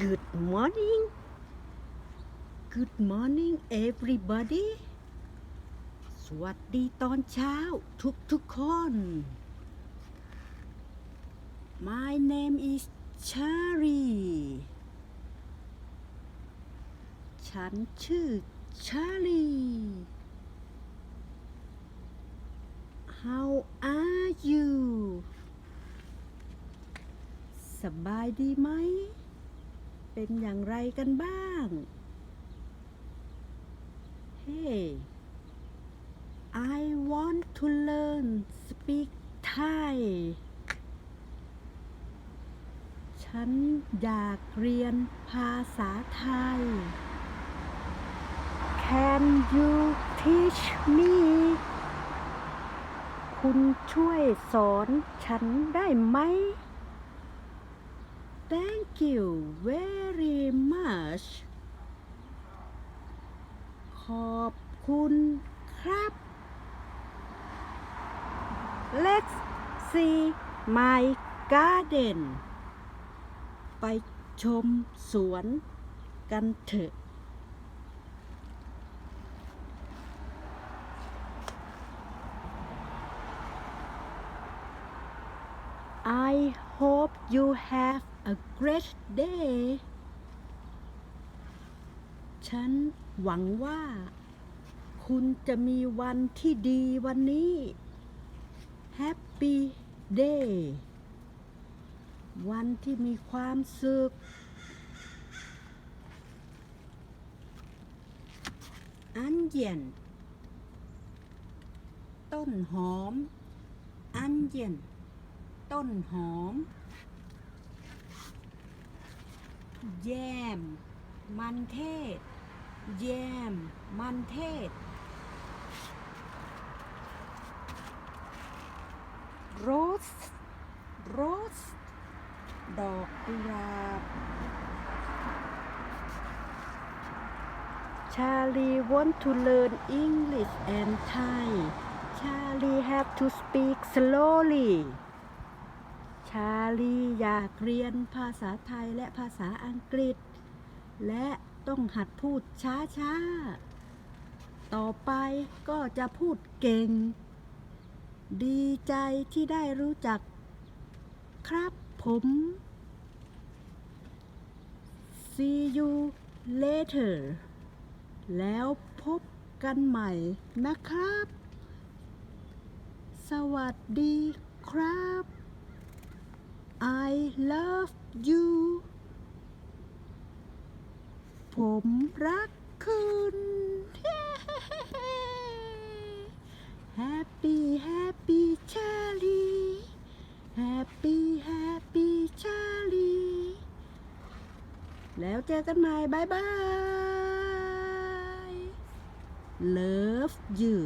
Good morning Good morning everybody สวัสดีตอนเช้าทุกทุกคน My name is Charlie ฉันชื่อ Charlie How are you สบายดีไหม เป็นอย่างไรกันบ้าง Hey I want to learn speak Thai ฉันอยากเรียนภาษาไทย Can you teach me คุณช่วยสอนฉันได้ไหม Thank you very much ขอบคุณครับ Let's see my garden ไปชมสวนกันเถอะ I hope you have a great day ฉันหวังว่า คุณจะมีวันที่ดีวันนี้ Happy Day วันที่มีความสุขอันเย็น ต้นหอม อันเย็น ต้นหอม แยม มันเทศ แยม มันเทศ โรส โรส ดอกกุหลาบ Charlie want to learn English and Thai Charlie have to speak slowly ชาลีอยากเรียนภาษาไทยและภาษาอังกฤษ และต้องหัดพูดช้าๆ ต่อไปก็จะพูดเก่ง ดีใจที่ได้รู้จัก ครับผม See you later แล้วพบกันใหม่นะครับ สวัสดีครับ I love you ผมรักคุณ Happy Happy Charlie Happy Happy Charlie แล้วเจอกันใหม่บายบาย Love you